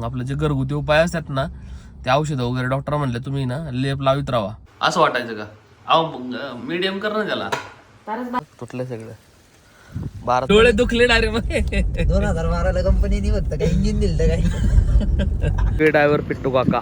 मग आपलं जे घरगुती उपाय असतात ना ते औषधं वगैरे डॉक्टर म्हणले तुम्ही ना लेप लावित राहा. असं वाटायचं का? अहो मीडियम कर ना त्याला. तुटले सगळे. बारा डोळे दुखले डायरेक्ट मग. दोन हजार बाराला फक्त काही इंजिन दिलं काही ड्रायव्हर पिट्टू काका.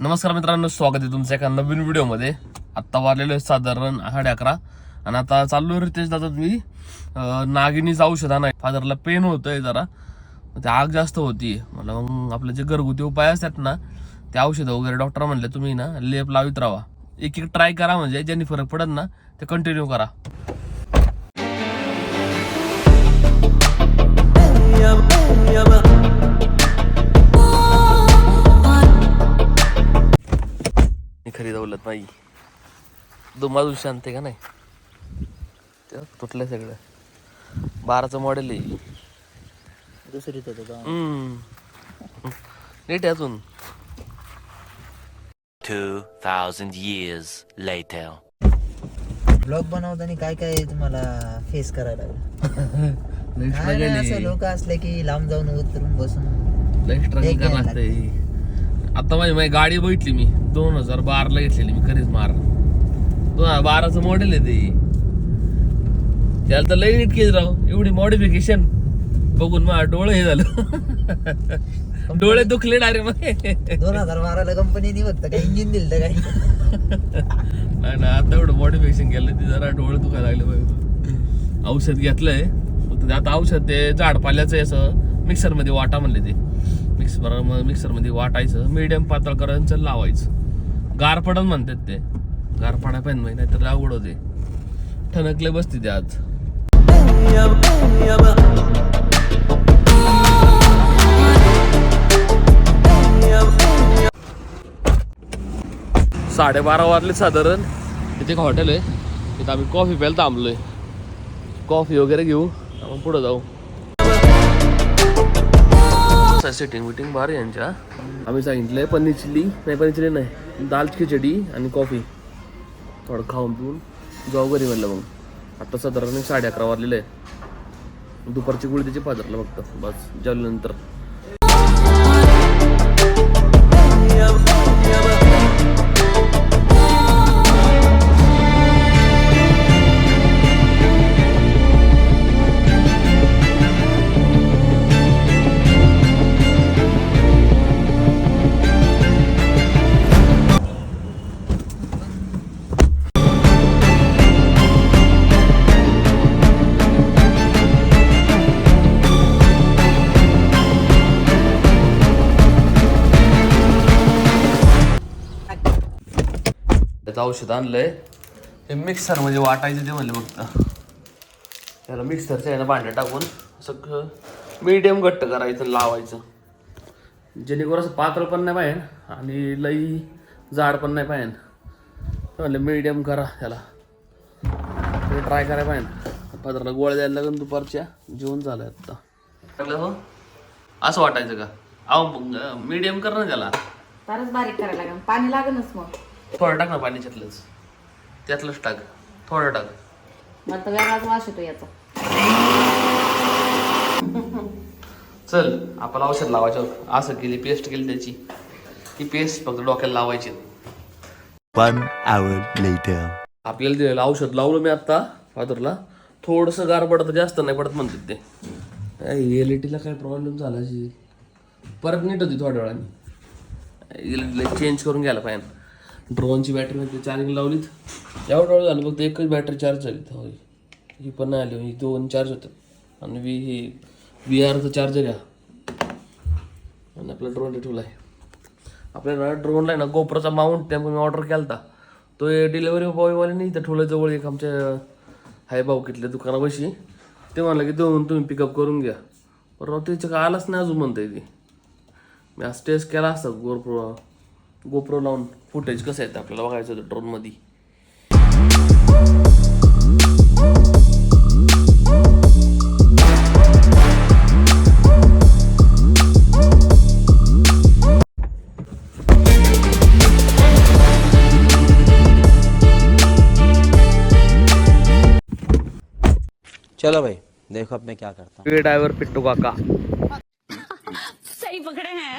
नमस्कार मित्रांनो स्वागत आहे तुमच्या एका नवीन व्हिडिओमध्ये. आत्ता वारलेलो आहे साधारण साडे अकरा. आणि आता चाललो रितेश दादा मी नागिनीच नागिनीचं औषध नाही फादरला पेन होतंय जरा. ते आग जास्त होती. मला मग आपले जे घरगुती उपाय असतात ना ते औषधं वगैरे डॉक्टर म्हणले तुम्ही ना लेप लावित राहा. एक एक ट्राय करा म्हणजे ज्यांनी फरक पडत ना ते कंटिन्यू करा. खरी दौलत नाही दुमाजू शांत आहे का नाही? ते तुटलं सगळं. बाराचं मॉडेल आहे. हम्म. नीट आहे अजून. 2,000 years later. ब्लॉग बनवताना काय काय तुम्हाला फेस करायला लागलं. लोक असले की लांब जाऊन उतरून बसून आता माझी माझी गाडी बघितली मी. दोन हजार बाराला घेतलेली मी कधीच मार. दोन हजार बाराचं मॉडेल आहे ते. त्याला तर लई नीट केली राव. एवढी मॉडिफिकेशन बघून माझं डोळं हे झालं. डोळे दुखले डायरेक्ट मग. दोन हजार बाराला कंपनीने फक्त काही इंजिन दिलं काही नाही ना आता एवढं मॉडिफिकेशन केलं ते जरा डोळे दुखायला लागले पाहिजे औषध घेतलंय. आता औषध ते झाडपाल्याचं आहे असं मिक्सरमध्ये वाटा म्हणले ते. मिक्स मिक्सरमध्ये वाटायचं मिडियम पातळ करायचं लावायचं. गार पडन म्हणतात ते. गार पडा पण नाही तर अवघड होते. ठणकले बसते ते आज. साडेबारा वाजले साधारण. इथे एक हॉटेल आहे. तिथं आम्ही कॉफी प्यायला थांबलोय. कॉफी वगैरे घेऊ. आपण पुढे जाऊ. सिटिंग विटिंग भारी आहे यांच्या. आम्ही सांगितलंय पनीर चिली नाही पनीर चिली नाही. दाल खिचडी आणि कॉफी थोडं खाऊन पिऊन जाऊ घरी म्हणलं मग. आता साधारण साडे अकरा वाजलेलं आहे दुपारची गुळी त्याची पाजरला फक्त. बस जेवल्यानंतर. त्याचं औषध आणलंय. ते मिक्सरमध्ये वाटायचं ते म्हणलं फक्त. त्याला मिक्सरच्या यानं भांड्या टाकून सगळं मीडियम घट्ट करायचं लावायचं. जेणेकरून असं पातळ पण नाही पाहिजे आणि लई जाड पण नाही पाहिजे म्हणलं मीडियम करा त्याला. ते ट्राय करायला पाहिजे. पदराला गोळ्या द्यायला लागून दुपारच्या. जेवण झालं आत्ता म्हटलं हो? असं वाटायचं का? अहो मीडियम कर ना त्याला. बारीक करायला लागेल पाणी लागेलच मग. थोडं टाक ना पाण्याच्यातलंच त्यातलंच. टाक. थोडं टाक. मला तर वेगळाच वास येतो याचा. चल आपण औषध लावायचं असं केली पेस्ट केली त्याची. ही पेस्ट फक्त डोक्याला लावायची. One hour later. आपल्याला दिलेलं औषध लावलं मी आत्ता फादरला. थोडंसं गार पडत जास्त नाही पडत म्हणतात ते. एल टीला काय प्रॉब्लेम झाला परत नीट होती थोड्या वेळाने. एल चेंज करून घ्यायला पाहिजे. ड्रोनची बॅटरी मध्ये चार्जिंग लावलीत. एवढं वेळ झालं फक्त एकच बॅटरी चार्ज झाली. होय. ही पण नाही आली ही दोन चार्ज होतात आणि वी ही वी आरचं चार्जर या आणि आपला ड्रोन ठेवला आहे आपल्याला ड्रोनला आहे ना गोपराचा माउंट त्या मी ऑर्डर केला होता तो डिलेवरी बॉयवाल्याने इथं ठेवला जवळ एक आमच्या हाय भाऊकीतल्या दुकानापाशी. ते म्हणलं की दोन तुम्ही पिकअप करून घ्या. बरं त्याच्या त्याचं काय आलाच नाही अजून म्हणताय ती. मी आज टेस्ट केला असता गोप्रो गोप्रो लावून फुटेज कसं येतं आपल्याला बघायचं होतं ड्रोनमध्ये चलो भाई देखो अब मैं क्या करता हूँ। ड्रायव्हर पिट्टू काका। सही पकड़े हैं।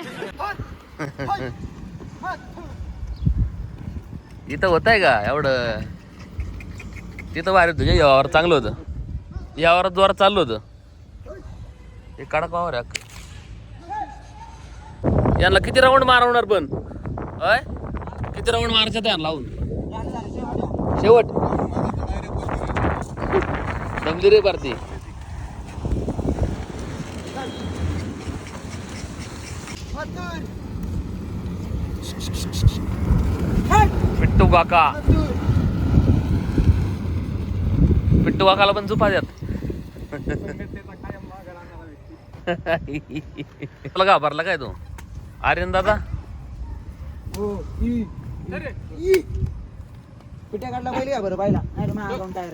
इथं होत आहे का एवढं? तिथं भारी तुझ्या यावर चांगलं होतं. यावर द्वार चाललं होतं. हे कडक वावर यांना किती राऊंड मारवणार पण? अय किती राऊंड मारायचं त्या लावून? शेवट. दमली रे भारती पिट्टू काका. पिट्टू काकाला पण झुपा द्यात. तुला घाबरला काय तू? आर्यन दादा? पिट्या काढला पहिले का बरं? पाहिला. नाही टायर